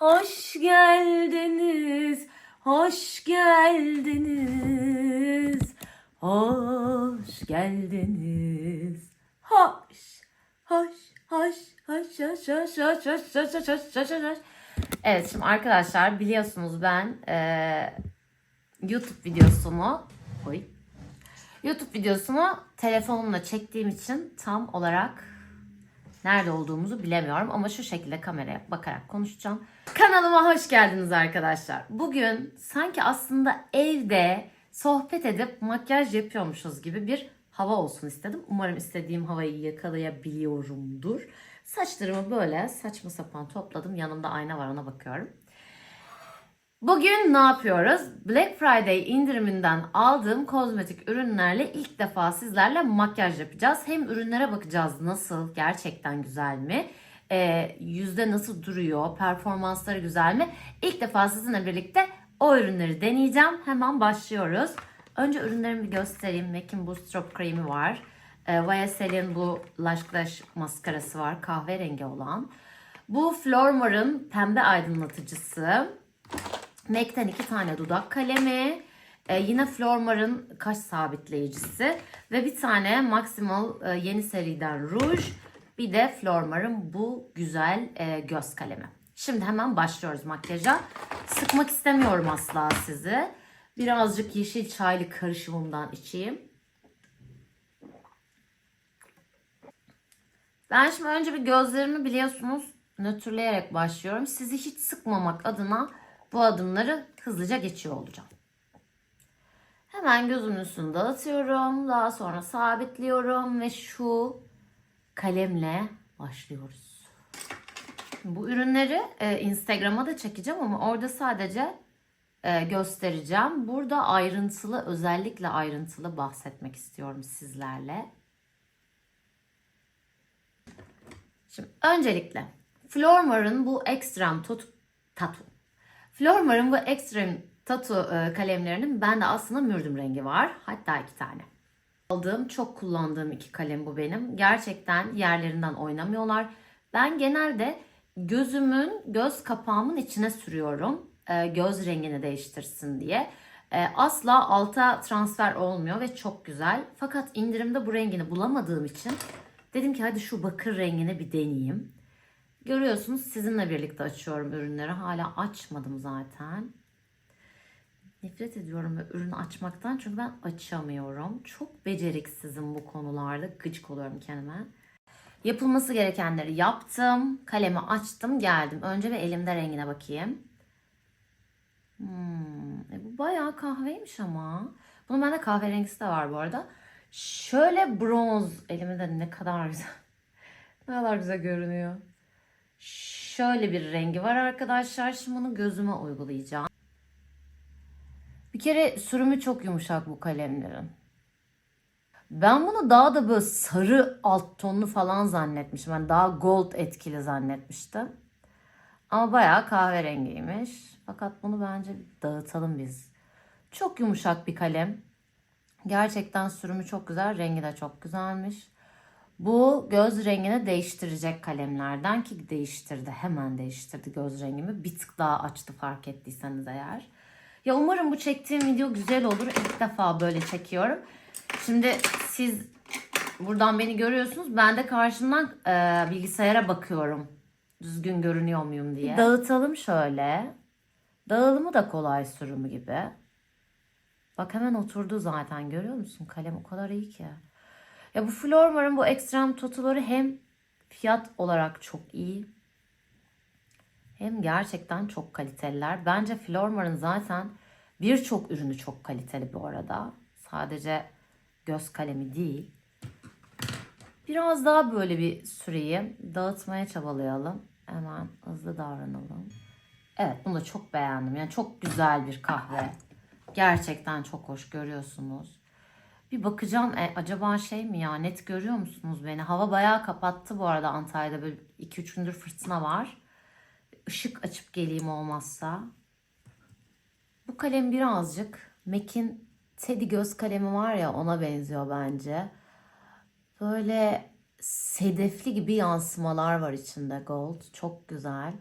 Hoş geldiniz, hoş geldiniz, hoş geldiniz. Hoş, hoş, hoş, hoş, hoş, hoş, hoş, hoş, hoş, hoş, hoş, hoş, hoş. Evet şimdi arkadaşlar biliyorsunuz ben eee, YouTube videosunu oy, YouTube videosunu telefonumla çektiğim için tam olarak nerede olduğumuzu bilemiyorum ama şu şekilde kameraya bakarak konuşacağım. Kanalıma hoş geldiniz arkadaşlar. Bugün sanki aslında evde sohbet edip makyaj yapıyormuşuz gibi bir hava olsun istedim. Umarım istediğim havayı yakalayabiliyorumdur. Saçlarımı böyle saçma sapan topladım. Yanımda ayna var ona bakıyorum. Bugün ne yapıyoruz? Black Friday indiriminden aldığım kozmetik ürünlerle ilk defa sizlerle makyaj yapacağız. Hem ürünlere bakacağız nasıl, gerçekten güzel mi? Ee, yüzde nasıl duruyor, performansları güzel mi? İlk defa sizinle birlikte o ürünleri deneyeceğim. Hemen başlıyoruz. Önce ürünlerimi göstereyim. MAC'in bu Strop Cream'i var. Ee, YSL'in bu Lash Glash maskarası var. Kahverengi olan. Bu Flormar'ın pembe aydınlatıcısı. MAC'ten iki tane dudak kalemi. Ee, yine Flormar'ın kaş sabitleyicisi. Ve bir tane Maximal e, yeni seriden ruj. Bir de Flormar'ın bu güzel e, göz kalemi. Şimdi hemen başlıyoruz makyaja. Sıkmak istemiyorum asla sizi. Birazcık yeşil çaylı karışımımdan içeyim. Ben şimdi önce bir gözlerimi biliyorsunuz nötrleyerek başlıyorum. Sizi hiç sıkmamak adına bu adımları hızlıca geçiyor olacağım. Hemen gözümün üstünü dağıtıyorum. Daha sonra sabitliyorum ve şu kalemle başlıyoruz. Bu ürünleri e, Instagram'a da çekeceğim ama orada sadece e, göstereceğim. Burada ayrıntılı, özellikle ayrıntılı bahsetmek istiyorum sizlerle. Şimdi öncelikle Flormar'ın bu Extreme Tattoo, tattoo. Flormar'ın bu Extreme Tattoo e, kalemlerinin bende aslında mürdüm rengi var. Hatta iki tane. Aldığım, çok kullandığım iki kalem bu benim. Gerçekten yerlerinden oynamıyorlar. Ben genelde gözümün, göz kapağımın içine sürüyorum. e, göz rengini değiştirsin diye. E, asla alta transfer olmuyor ve çok güzel. Fakat indirimde bu rengini bulamadığım için dedim ki hadi şu bakır rengini bir deneyeyim. Görüyorsunuz sizinle birlikte açıyorum ürünleri. Hala açmadım zaten. Nefret ediyorum ve ürünü açmaktan çünkü ben açamıyorum. Çok beceriksizim bu konularda. Gıcık oluyorum kendime. Yapılması gerekenleri yaptım. Kalemi açtım geldim. Önce bir elimde rengine bakayım. Hmm, e bu bayağı kahveymiş ama. Bunun bende kahverengisi de var bu arada. Şöyle bronz. Elimde ne kadar güzel. ne kadar güzel görünüyor. Şöyle bir rengi var arkadaşlar. Şimdi bunu gözüme uygulayacağım. Bir kere sürümü çok yumuşak bu kalemlerin. Ben bunu daha da böyle sarı alt tonlu falan zannetmiştim. Ben daha gold etkili zannetmiştim. Ama bayağı kahverengiymiş. Fakat bunu bence dağıtalım biz. Çok yumuşak bir kalem. Gerçekten sürümü çok güzel. Rengi de çok güzelmiş. Bu göz rengini değiştirecek kalemlerden ki değiştirdi. Hemen değiştirdi göz rengimi. Bir tık daha açtı fark ettiyseniz eğer. Ya umarım bu çektiğim video güzel olur. İlk defa böyle çekiyorum. Şimdi siz buradan beni görüyorsunuz. Ben de karşımdan e, bilgisayara bakıyorum. Düzgün görünüyor muyum diye. Dağıtalım şöyle. Dağılımı da kolay sürümü gibi. Bak hemen oturdu zaten görüyor musun? Kalem o kadar iyi ki. Ya bu Flormar'ın bu ekstrem totuları hem fiyat olarak çok iyi hem gerçekten çok kaliteliler. Bence Flormar'ın zaten birçok ürünü çok kaliteli bu arada. Sadece göz kalemi değil. Biraz daha böyle bir süreyi dağıtmaya çabalayalım. Hemen hızlı davranalım. Evet bunu da çok beğendim. Yani çok güzel bir kahve. Gerçekten çok hoş görüyorsunuz. Bir bakacağım e, acaba şey mi ya net görüyor musunuz beni? Hava bayağı kapattı bu arada Antalya'da böyle 2-3 gündür fırtına var. Işık açıp geleyim olmazsa. Bu kalem birazcık MAC'in Teddy göz kalemi var ya ona benziyor bence. Böyle sedefli gibi yansımalar var içinde gold. Çok güzel.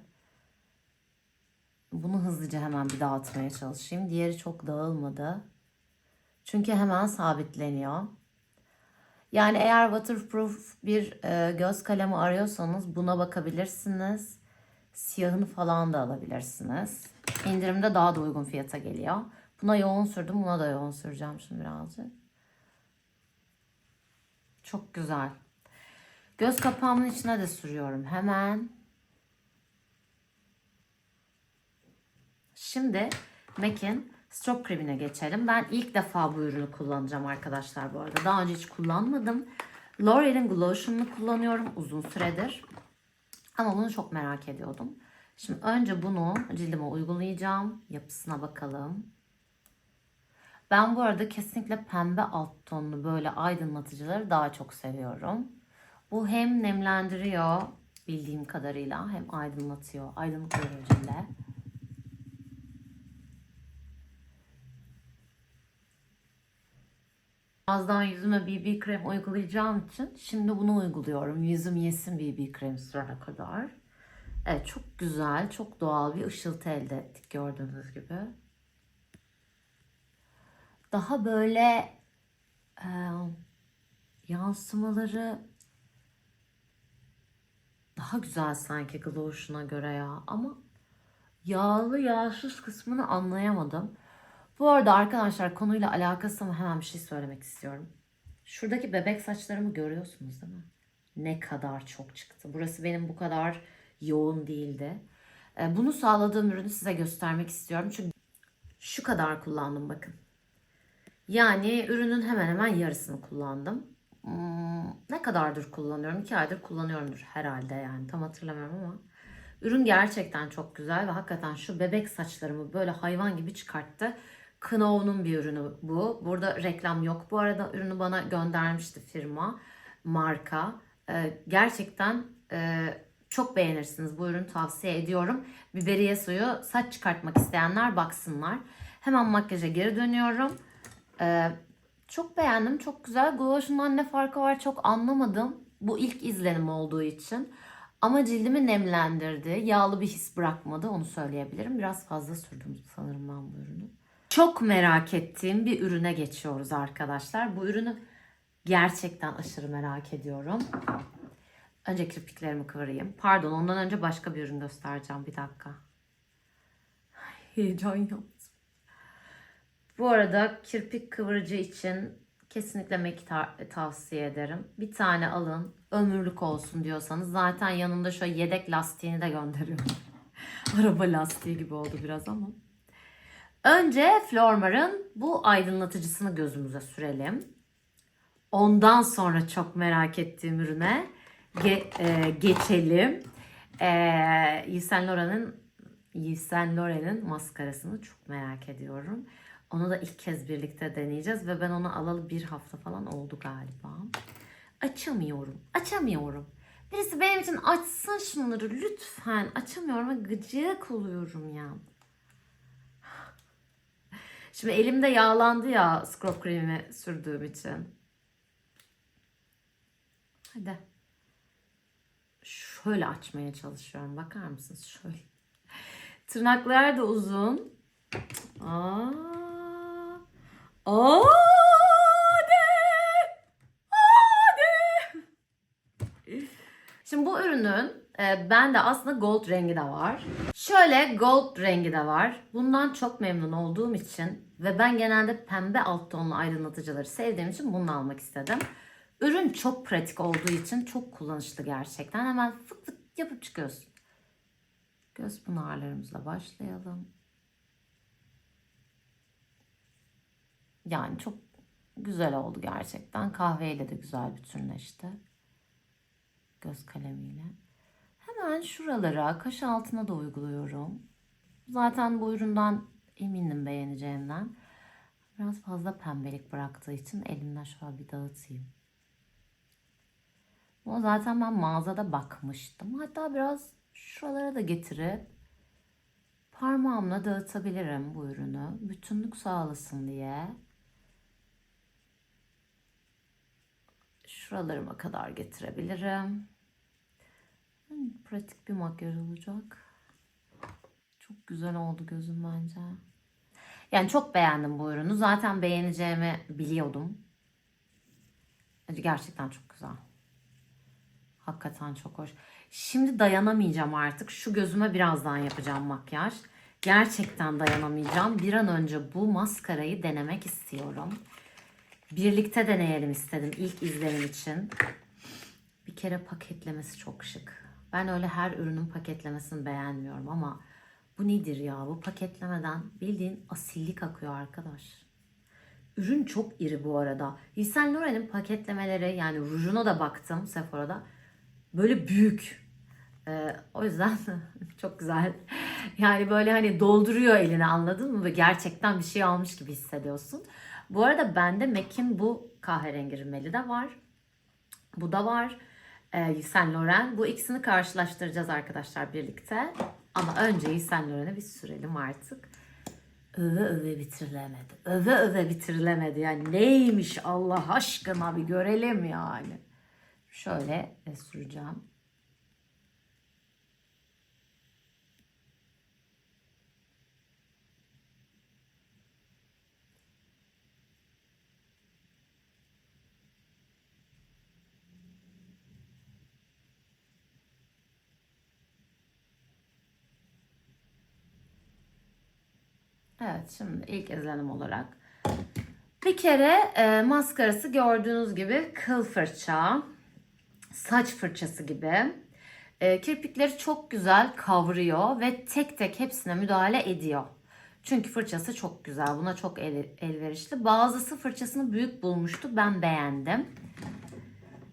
Bunu hızlıca hemen bir dağıtmaya çalışayım. Diğeri çok dağılmadı. Çünkü hemen sabitleniyor. Yani eğer waterproof bir e, göz kalemi arıyorsanız buna bakabilirsiniz. Siyahını falan da alabilirsiniz. İndirimde daha da uygun fiyata geliyor. Buna yoğun sürdüm. Buna da yoğun süreceğim şimdi birazcık. Çok güzel. Göz kapağımın içine de sürüyorum hemen. Şimdi MAC'in Stroke Cream'ine geçelim. Ben ilk defa bu ürünü kullanacağım arkadaşlar bu arada. Daha önce hiç kullanmadım. L'Oreal'in Glotion'unu kullanıyorum uzun süredir. Ama bunu çok merak ediyordum. Şimdi önce bunu cildime uygulayacağım. Yapısına bakalım. Ben bu arada kesinlikle pembe alt tonlu böyle aydınlatıcıları daha çok seviyorum. Bu hem nemlendiriyor bildiğim kadarıyla hem aydınlatıyor. Aydınlık veriyor cilde. Birazdan yüzüme BB krem uygulayacağım için şimdi bunu uyguluyorum. Yüzüm yesin BB krem sürene kadar. Evet çok güzel, çok doğal bir ışıltı elde ettik gördüğünüz gibi. Daha böyle e, yansımaları daha güzel sanki Glotion'a göre ya ama yağlı yağsız kısmını anlayamadım. Bu arada arkadaşlar konuyla alakası ama hemen bir şey söylemek istiyorum. Şuradaki bebek saçlarımı görüyorsunuz değil mi? Ne kadar çok çıktı. Burası benim bu kadar yoğun değildi. E, Bunu sağladığım ürünü size göstermek istiyorum. Çünkü şu kadar kullandım bakın. Yani ürünün hemen hemen yarısını kullandım. Hmm, ne kadardır kullanıyorum? 2 aydır kullanıyorumdur herhalde yani tam hatırlamıyorum ama. Ürün gerçekten çok güzel ve hakikaten şu bebek saçlarımı böyle hayvan gibi çıkarttı. Know'nun bir ürünü bu. Burada reklam yok. Bu arada ürünü bana göndermişti firma, marka. Ee, gerçekten e, çok beğenirsiniz. Bu ürünü tavsiye ediyorum. Biberiye suyu saç çıkartmak isteyenler baksınlar. Hemen makyaja geri dönüyorum. Ee, çok beğendim. Çok güzel. Glotion'dan ne farkı var çok anlamadım. Bu ilk izlenim olduğu için. Ama cildimi nemlendirdi. Yağlı bir his bırakmadı. Onu söyleyebilirim. Biraz fazla sürdüm sanırım ben bu ürünü. Çok merak ettiğim bir ürüne geçiyoruz arkadaşlar. Bu ürünü gerçekten aşırı merak ediyorum. Önce kirpiklerimi kıvırayım. Pardon ondan önce başka bir ürün göstereceğim. Bir dakika. Heyecan yaptım. Bu arada kirpik kıvırıcı için kesinlikle MAC'i ta- tavsiye ederim. Bir tane alın. Ömürlük olsun diyorsanız. Zaten yanında şöyle yedek lastiğini de gönderiyorum. Araba lastiği gibi oldu biraz ama. Önce Flormar'ın bu aydınlatıcısını gözümüze sürelim. Ondan sonra çok merak ettiğim ürüne ge- e, geçelim. E, Yves Saint Laurent'in Yves Saint Laurent'in maskarasını çok merak ediyorum. Onu da ilk kez birlikte deneyeceğiz ve ben onu alalı bir hafta falan oldu galiba. Açamıyorum. Açamıyorum. Birisi benim için açsın şunları lütfen. Açamıyorum ve gıcık oluyorum ya. Şimdi elimde yağlandı ya scrub kremi sürdüğüm için. Hadi. Şöyle açmaya çalışıyorum. Bakar mısınız? Şöyle. Tırnaklar da uzun. Aa. Aa. Şimdi bu ürünün e, bende aslında gold rengi de var. Şöyle gold rengi de var. Bundan çok memnun olduğum için ve ben genelde pembe alt tonlu aydınlatıcıları sevdiğim için bunu almak istedim. Ürün çok pratik olduğu için çok kullanışlı gerçekten. Hemen fıt fıt yapıp çıkıyorsun. Göz pınarlarımızla başlayalım. Yani çok güzel oldu gerçekten. Kahveyle de güzel bütünleşti. Göz kalemiyle. Hemen şuralara, kaş altına da uyguluyorum. Zaten bu üründen eminim beğeneceğimden. Biraz fazla pembelik bıraktığı için elimden şöyle bir dağıtayım. Ama zaten ben mağazada bakmıştım. Hatta biraz şuralara da getirip parmağımla dağıtabilirim bu ürünü. Bütünlük sağlasın diye. Şuralarıma kadar getirebilirim. Pratik bir makyaj olacak. Çok güzel oldu gözüm bence. Yani çok beğendim bu ürünü. Zaten beğeneceğimi biliyordum. Gerçekten çok güzel. Hakikaten çok hoş. Şimdi dayanamayacağım artık. Şu gözüme birazdan yapacağım makyaj. Gerçekten dayanamayacağım. Bir an önce bu maskarayı denemek istiyorum. Birlikte deneyelim istedim ilk izlenim için. Bir kere paketlemesi çok şık. Ben öyle her ürünün paketlemesini beğenmiyorum ama bu nedir ya? Bu paketlemeden bildiğin asillik akıyor arkadaş. Ürün çok iri bu arada. Saint Laurent'in paketlemeleri yani rujuna da baktım Sephora'da. Böyle büyük. Ee, o yüzden çok güzel. Yani böyle hani dolduruyor elini anladın mı? Ve gerçekten bir şey almış gibi hissediyorsun. Bu arada bende MAC'in bu kahverengi rimeli de var. Bu da var. Ee, Yves Saint. Bu ikisini karşılaştıracağız arkadaşlar birlikte. Ama önce Yves Saint bir sürelim artık. Öve öve bitirilemedi. Öve öve bitirilemedi. Yani neymiş Allah aşkına bir görelim yani. Şöyle e, süreceğim. Evet şimdi ilk izlenim olarak. Bir kere e, maskarası gördüğünüz gibi kıl fırça, saç fırçası gibi. E, kirpikleri çok güzel kavruyor ve tek tek hepsine müdahale ediyor. Çünkü fırçası çok güzel. Buna çok el, elverişli. Bazısı fırçasını büyük bulmuştu. Ben beğendim.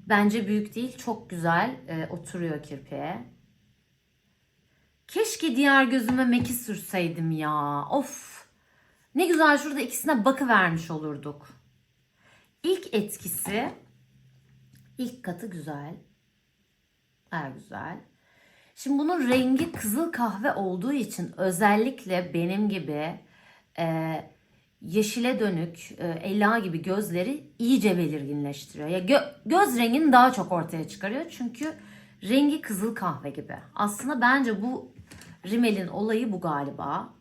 Bence büyük değil. Çok güzel e, oturuyor kirpiğe. Keşke diğer gözüme meki sürseydim ya. Of. Ne güzel şurada ikisine bakıvermiş olurduk. İlk etkisi ilk katı güzel. Her güzel. Şimdi bunun rengi kızıl kahve olduğu için özellikle benim gibi e, yeşile dönük, e, Ela gibi gözleri iyice belirginleştiriyor. Ya gö- göz rengini daha çok ortaya çıkarıyor çünkü rengi kızıl kahve gibi. Aslında bence bu rimelin olayı bu galiba.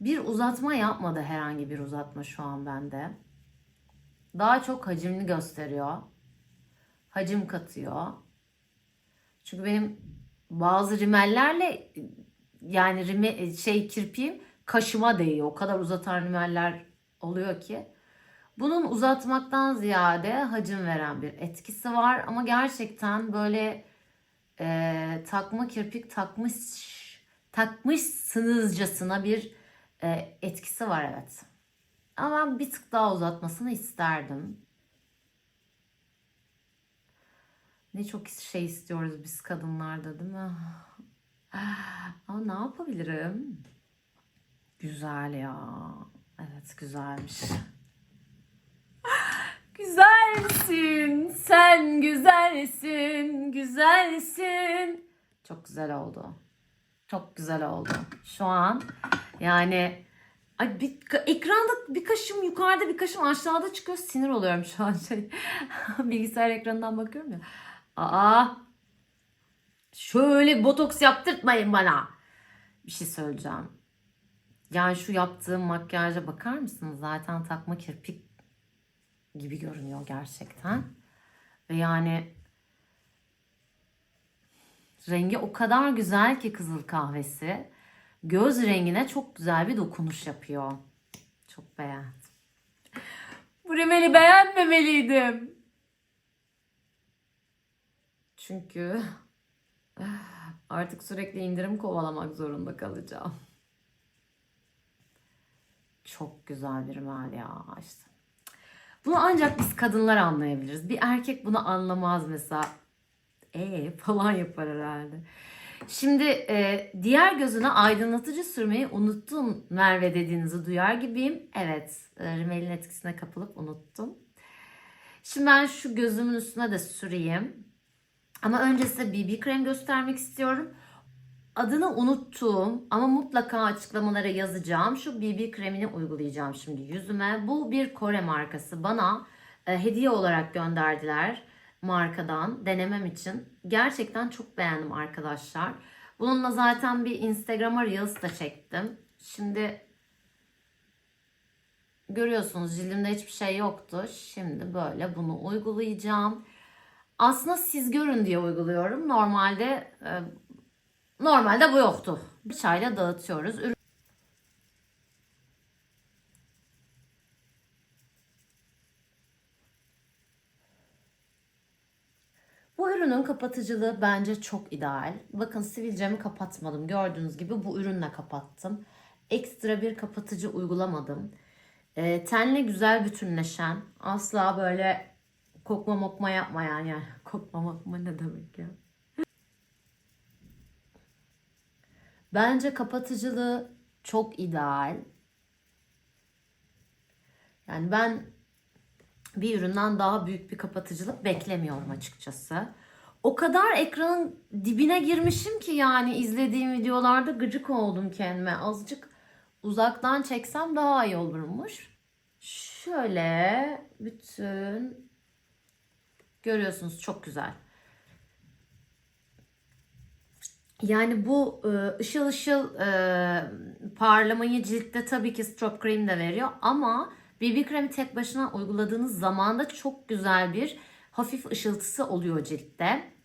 Bir uzatma yapmadı herhangi bir uzatma şu an bende. Daha çok hacimli gösteriyor. Hacim katıyor. Çünkü benim bazı rimellerle yani rime, şey kirpiğim kaşıma değiyor. O kadar uzatan rimeller oluyor ki. Bunun uzatmaktan ziyade hacim veren bir etkisi var. Ama gerçekten böyle e, takma kirpik takmış takmışsınızcasına bir e, etkisi var evet. Ama bir tık daha uzatmasını isterdim. Ne çok şey istiyoruz biz kadınlarda değil mi? Ama ne yapabilirim? Güzel ya. Evet güzelmiş. Güzelsin, sen güzelsin, güzelsin. Çok güzel oldu. Çok güzel oldu. Şu an yani ay bir, ekranda bir kaşım yukarıda bir kaşım aşağıda çıkıyor sinir oluyorum şu an şey bilgisayar ekranından bakıyorum ya. Aa şöyle botoks yaptırtmayın bana. Bir şey söyleyeceğim. Yani şu yaptığım makyaja bakar mısınız? Zaten takma kirpik gibi görünüyor gerçekten. Ve yani rengi o kadar güzel ki kızıl kahvesi göz rengine çok güzel bir dokunuş yapıyor. Çok beğendim. Bu rimeli beğenmemeliydim. Çünkü artık sürekli indirim kovalamak zorunda kalacağım. Çok güzel bir rimel ya işte. Bunu ancak biz kadınlar anlayabiliriz. Bir erkek bunu anlamaz mesela. E falan yapar herhalde. Şimdi e, diğer gözüne aydınlatıcı sürmeyi unuttum Merve dediğinizi duyar gibiyim. Evet, e, rimelin etkisine kapılıp unuttum. Şimdi ben şu gözümün üstüne de süreyim. Ama önce size BB krem göstermek istiyorum. Adını unuttuğum ama mutlaka açıklamalara yazacağım. Şu BB kremini uygulayacağım şimdi yüzüme. Bu bir Kore markası. Bana e, hediye olarak gönderdiler markadan denemem için. Gerçekten çok beğendim arkadaşlar. Bununla zaten bir Instagram'a Reels da çektim. Şimdi görüyorsunuz cildimde hiçbir şey yoktu. Şimdi böyle bunu uygulayacağım. Aslında siz görün diye uyguluyorum. Normalde e, normalde bu yoktu. Çayla dağıtıyoruz. Ürünün kapatıcılığı bence çok ideal. Bakın sivilcemi kapatmadım. Gördüğünüz gibi bu ürünle kapattım. Ekstra bir kapatıcı uygulamadım. E, tenle güzel bütünleşen, asla böyle kokma mokma yapmayan yani. Kokma mokma ne demek ya? Bence kapatıcılığı çok ideal. Yani ben bir üründen daha büyük bir kapatıcılık beklemiyorum açıkçası. O kadar ekranın dibine girmişim ki yani izlediğim videolarda gıcık oldum kendime. Azıcık uzaktan çeksem daha iyi olurmuş. Şöyle bütün görüyorsunuz çok güzel. Yani bu e, ışıl ışıl e, parlamayı ciltte tabii ki strobe cream de veriyor ama BB kremi tek başına uyguladığınız zaman da çok güzel bir hafif ışıltısı oluyor ciltte.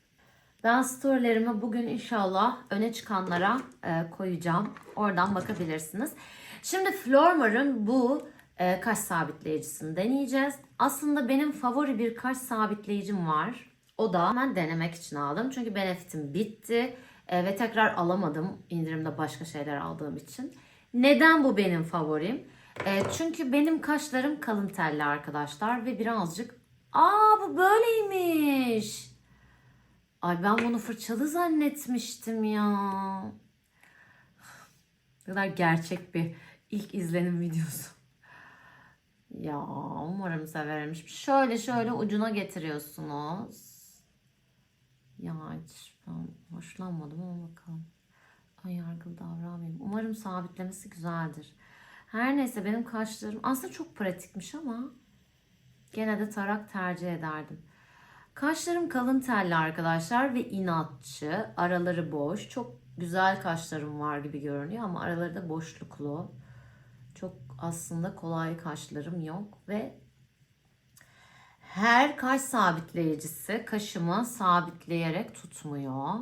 Ben storylerimi bugün inşallah öne çıkanlara e, koyacağım. Oradan bakabilirsiniz. Şimdi Flormar'ın bu e, kaş sabitleyicisini deneyeceğiz. Aslında benim favori bir kaş sabitleyicim var. O da ben denemek için aldım. Çünkü benefitim bitti. E, ve tekrar alamadım indirimde başka şeyler aldığım için. Neden bu benim favorim? E, çünkü benim kaşlarım kalın telli arkadaşlar ve birazcık aa bu böyleymiş. Ay ben bunu fırçalı zannetmiştim ya. Ne kadar gerçek bir ilk izlenim videosu. Ya umarım severmiş. Şöyle şöyle ucuna getiriyorsunuz. Ya hiç ben hoşlanmadım ama bakalım. Ay yargılı davranmayayım. Umarım sabitlemesi güzeldir. Her neyse benim kaşlarım aslında çok pratikmiş ama gene de tarak tercih ederdim. Kaşlarım kalın telli arkadaşlar ve inatçı. Araları boş. Çok güzel kaşlarım var gibi görünüyor ama araları da boşluklu. Çok aslında kolay kaşlarım yok ve her kaş sabitleyicisi kaşımı sabitleyerek tutmuyor.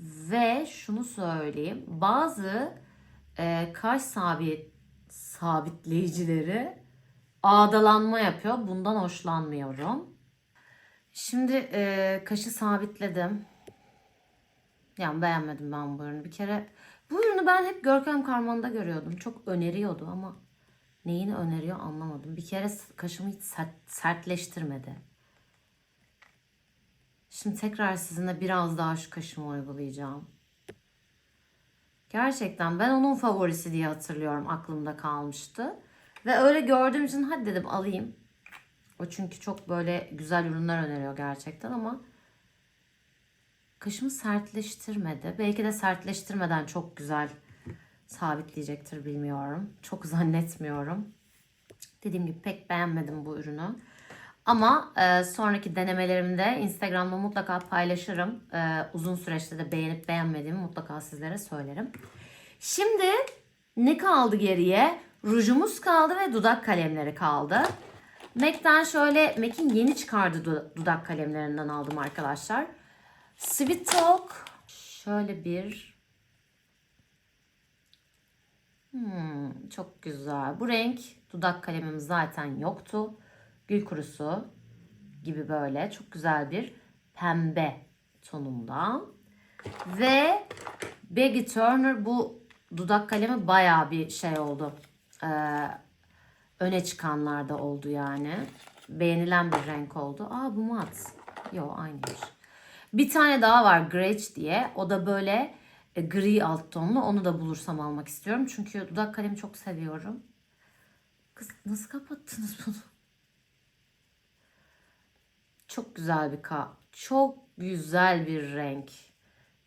Ve şunu söyleyeyim. Bazı e, kaş sabit sabitleyicileri ağdalanma yapıyor. Bundan hoşlanmıyorum. Şimdi e, kaşı sabitledim. Yani beğenmedim ben bu ürünü. Bir kere bu ürünü ben hep Görkem Karman'da görüyordum. Çok öneriyordu ama neyini öneriyor anlamadım. Bir kere kaşımı hiç sert, sertleştirmedi. Şimdi tekrar sizinle biraz daha şu kaşımı uygulayacağım. Gerçekten ben onun favorisi diye hatırlıyorum. Aklımda kalmıştı. Ve öyle gördüğüm için hadi dedim alayım. O çünkü çok böyle güzel ürünler öneriyor gerçekten ama kaşımı sertleştirmedi. Belki de sertleştirmeden çok güzel sabitleyecektir bilmiyorum. Çok zannetmiyorum. Dediğim gibi pek beğenmedim bu ürünü. Ama e, sonraki denemelerimde Instagram'da mutlaka paylaşırım. E, uzun süreçte de beğenip beğenmediğimi mutlaka sizlere söylerim. Şimdi ne kaldı geriye? Rujumuz kaldı ve dudak kalemleri kaldı. MAC'ten şöyle MAC'in yeni çıkardığı dudak kalemlerinden aldım arkadaşlar. Sweet Talk şöyle bir hmm, çok güzel. Bu renk dudak kalemim zaten yoktu. Gül kurusu gibi böyle çok güzel bir pembe tonunda. Ve Baggy Turner bu dudak kalemi baya bir şey oldu. Ee, öne çıkanlarda oldu yani. Beğenilen bir renk oldu. Aa bu mat. Yo aynıymış. Bir tane daha var Gretsch diye. O da böyle e, gri alt tonlu. Onu da bulursam almak istiyorum. Çünkü dudak kalemi çok seviyorum. Kız nasıl kapattınız bunu? Çok güzel bir ka çok güzel bir renk.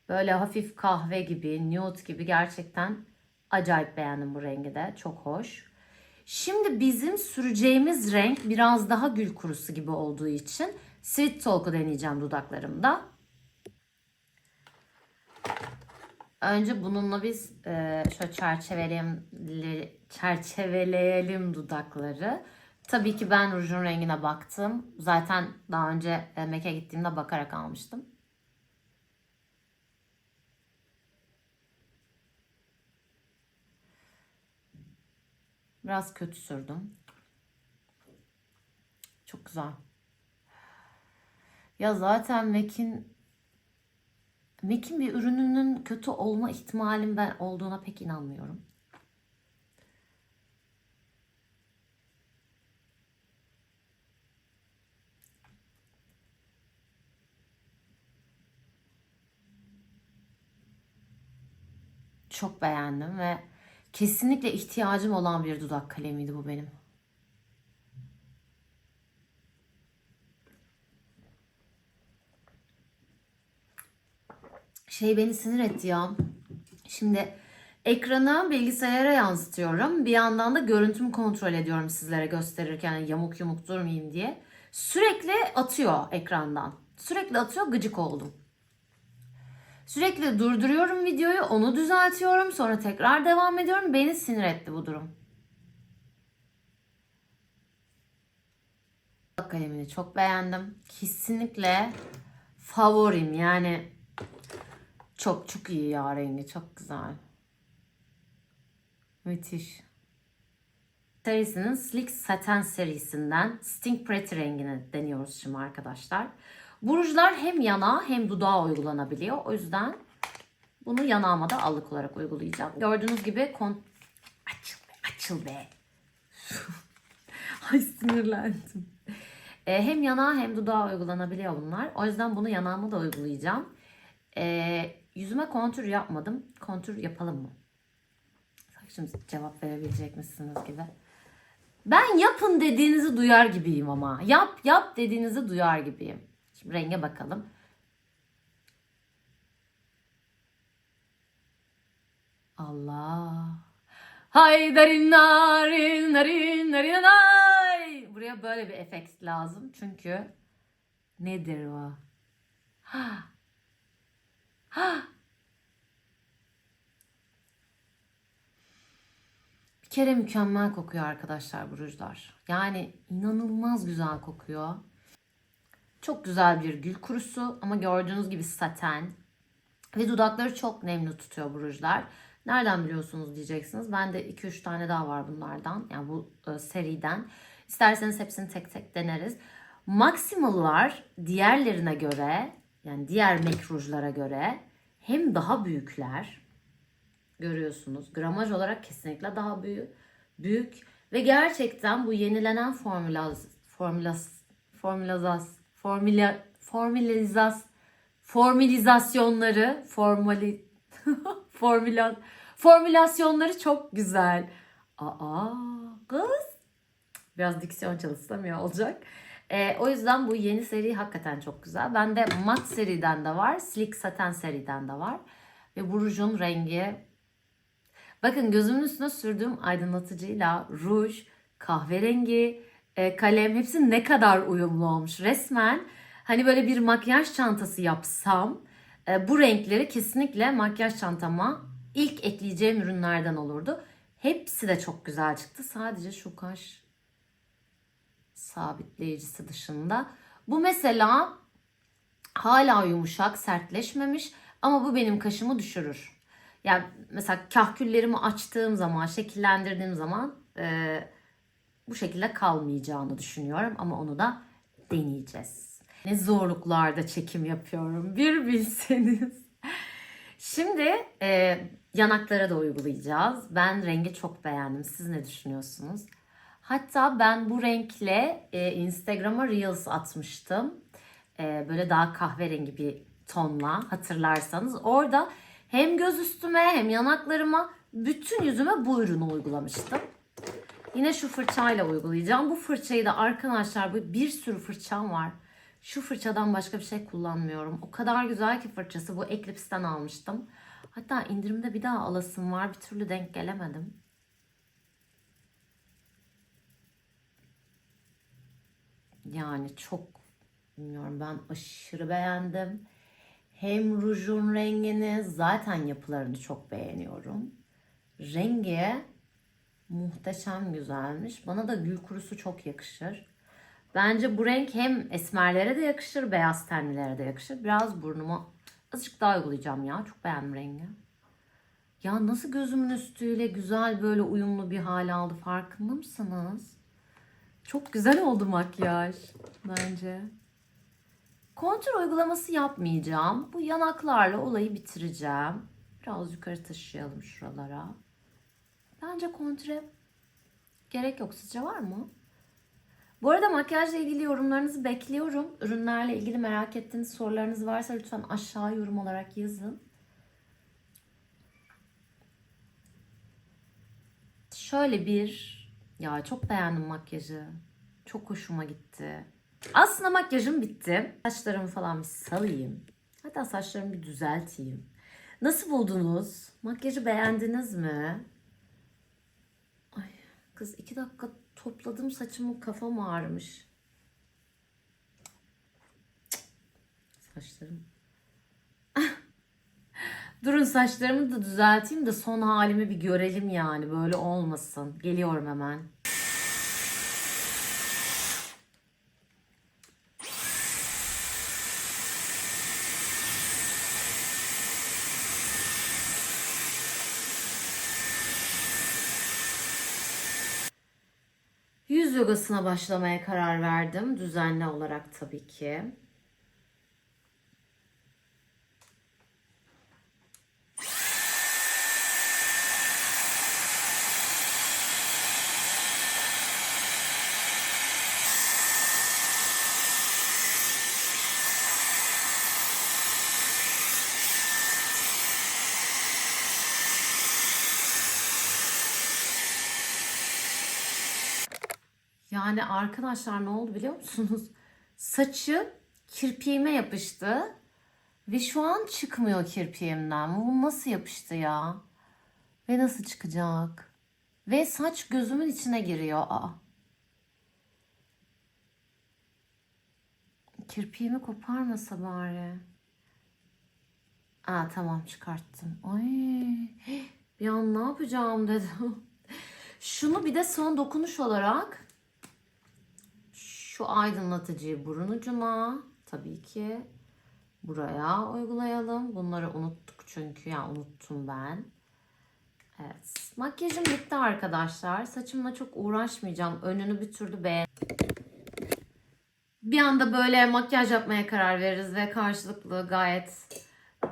Böyle hafif kahve gibi, nude gibi gerçekten acayip beğendim bu rengi de. Çok hoş. Şimdi bizim süreceğimiz renk biraz daha gül kurusu gibi olduğu için Sweet Talk'u deneyeceğim dudaklarımda. Önce bununla biz e, şöyle çerçeveleyelim, çerçeveleyelim dudakları. Tabii ki ben rujun rengine baktım. Zaten daha önce e, gittiğimde bakarak almıştım. Biraz kötü sürdüm. Çok güzel. Ya zaten MAC'in MAC'in bir ürününün kötü olma ihtimalim ben olduğuna pek inanmıyorum. Çok beğendim ve kesinlikle ihtiyacım olan bir dudak kalemiydi bu benim. Şey beni sinir etti ya. Şimdi ekrana bilgisayara yansıtıyorum. Bir yandan da görüntümü kontrol ediyorum sizlere gösterirken yamuk yumuk durmayayım diye. Sürekli atıyor ekrandan. Sürekli atıyor gıcık oldum. Sürekli durduruyorum videoyu, onu düzeltiyorum, sonra tekrar devam ediyorum. Beni sinir etti bu durum. Kalemini çok beğendim. Kesinlikle favorim yani çok çok iyi ya rengi çok güzel. Müthiş. Serisinin Slick Satin serisinden Sting Pretty rengini deniyoruz şimdi arkadaşlar. Bu hem yana hem dudağa uygulanabiliyor. O yüzden bunu yanağıma da allık olarak uygulayacağım. Gördüğünüz gibi kon... Açıl be, açıl be. Ay sinirlendim. Ee, hem yanağa hem dudağa uygulanabiliyor bunlar. O yüzden bunu yanağıma da uygulayacağım. Ee, yüzüme kontür yapmadım. Kontür yapalım mı? Şimdi cevap verebilecek misiniz gibi. Ben yapın dediğinizi duyar gibiyim ama. Yap yap dediğinizi duyar gibiyim. Şimdi renge bakalım. Allah. Hay darin narin narin narin ay. Buraya böyle bir efekt lazım. Çünkü nedir o? Ha. Ha. Bir kere mükemmel kokuyor arkadaşlar bu rujlar. Yani inanılmaz güzel kokuyor. Çok güzel bir gül kurusu ama gördüğünüz gibi saten. Ve dudakları çok nemli tutuyor bu rujlar. Nereden biliyorsunuz diyeceksiniz. Ben de 2-3 tane daha var bunlardan. Yani bu e, seriden. İsterseniz hepsini tek tek deneriz. Maximal'lar diğerlerine göre yani diğer MAC rujlara göre hem daha büyükler. Görüyorsunuz. Gramaj olarak kesinlikle daha büyük. Büyük ve gerçekten bu yenilenen formülas formülas formülazas formüla formülizas formülizasyonları formali formüla formülasyonları çok güzel. Aa kız biraz diksiyon çalışsam ya olacak. Ee, o yüzden bu yeni seri hakikaten çok güzel. Bende mat seriden de var. Slick saten seriden de var. Ve bu rujun rengi Bakın gözümün üstüne sürdüğüm aydınlatıcıyla ruj, kahverengi, e, kalem hepsi ne kadar uyumlu olmuş. Resmen hani böyle bir makyaj çantası yapsam e, bu renkleri kesinlikle makyaj çantama ilk ekleyeceğim ürünlerden olurdu. Hepsi de çok güzel çıktı. Sadece şu kaş sabitleyicisi dışında. Bu mesela hala yumuşak, sertleşmemiş ama bu benim kaşımı düşürür. Yani mesela kahküllerimi açtığım zaman, şekillendirdiğim zaman e, bu şekilde kalmayacağını düşünüyorum. Ama onu da deneyeceğiz. Ne zorluklarda çekim yapıyorum bir bilseniz. Şimdi e, yanaklara da uygulayacağız. Ben rengi çok beğendim. Siz ne düşünüyorsunuz? Hatta ben bu renkle e, Instagram'a Reels atmıştım. E, böyle daha kahverengi bir tonla hatırlarsanız. Orada hem göz üstüme hem yanaklarıma bütün yüzüme bu ürünü uygulamıştım. Yine şu fırçayla uygulayacağım. Bu fırçayı da arkadaşlar bu bir sürü fırçam var. Şu fırçadan başka bir şey kullanmıyorum. O kadar güzel ki fırçası. Bu Eclipse'den almıştım. Hatta indirimde bir daha alasım var. Bir türlü denk gelemedim. Yani çok bilmiyorum ben aşırı beğendim. Hem rujun rengini zaten yapılarını çok beğeniyorum. Rengi muhteşem güzelmiş. Bana da gül kurusu çok yakışır. Bence bu renk hem esmerlere de yakışır, beyaz tenlilere de yakışır. Biraz burnuma azıcık daha uygulayacağım ya. Çok beğendim rengi. Ya nasıl gözümün üstüyle güzel böyle uyumlu bir hal aldı farkında mısınız? Çok güzel oldu makyaj bence. Kontür uygulaması yapmayacağım. Bu yanaklarla olayı bitireceğim. Biraz yukarı taşıyalım şuralara. Bence kontüre gerek yok. Sizce var mı? Bu arada makyajla ilgili yorumlarınızı bekliyorum. Ürünlerle ilgili merak ettiğiniz sorularınız varsa lütfen aşağı yorum olarak yazın. Şöyle bir ya çok beğendim makyajı. Çok hoşuma gitti. Aslında makyajım bitti. Saçlarımı falan bir salayım. Hatta saçlarımı bir düzelteyim. Nasıl buldunuz? Makyajı beğendiniz mi? Kız iki dakika topladım saçımı kafam ağrımış. Saçlarım. Durun saçlarımı da düzelteyim de son halimi bir görelim yani. Böyle olmasın. Geliyorum hemen. Yogasına başlamaya karar verdim. Düzenli olarak tabii ki. Yani arkadaşlar ne oldu biliyor musunuz? Saçı kirpiğime yapıştı. Ve şu an çıkmıyor kirpiğimden. Bu nasıl yapıştı ya? Ve nasıl çıkacak? Ve saç gözümün içine giriyor. Aa. Kirpiğimi koparmasa bari. Aa tamam çıkarttım. Ay bir an ne yapacağım dedim. Şunu bir de son dokunuş olarak şu aydınlatıcıyı burun ucuna tabii ki buraya uygulayalım. Bunları unuttuk çünkü ya unuttum ben. Evet. Makyajım bitti arkadaşlar. Saçımla çok uğraşmayacağım. Önünü bir türlü beğen. Bir anda böyle makyaj yapmaya karar veririz ve karşılıklı gayet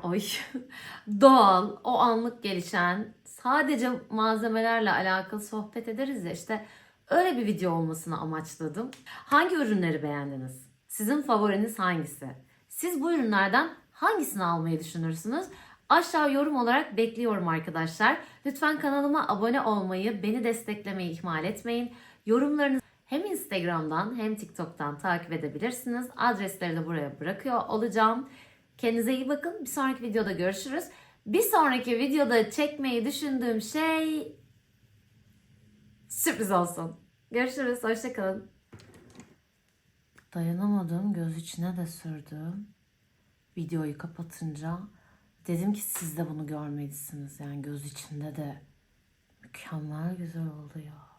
ay doğal, o anlık gelişen sadece malzemelerle alakalı sohbet ederiz ya işte öyle bir video olmasını amaçladım. Hangi ürünleri beğendiniz? Sizin favoriniz hangisi? Siz bu ürünlerden hangisini almayı düşünürsünüz? Aşağı yorum olarak bekliyorum arkadaşlar. Lütfen kanalıma abone olmayı, beni desteklemeyi ihmal etmeyin. Yorumlarınızı hem Instagram'dan hem TikTok'tan takip edebilirsiniz. Adresleri de buraya bırakıyor olacağım. Kendinize iyi bakın. Bir sonraki videoda görüşürüz. Bir sonraki videoda çekmeyi düşündüğüm şey sürpriz olsun. Görüşürüz. Hoşçakalın. Dayanamadım. Göz içine de sürdüm. Videoyu kapatınca dedim ki siz de bunu görmelisiniz. Yani göz içinde de mükemmel güzel oldu ya.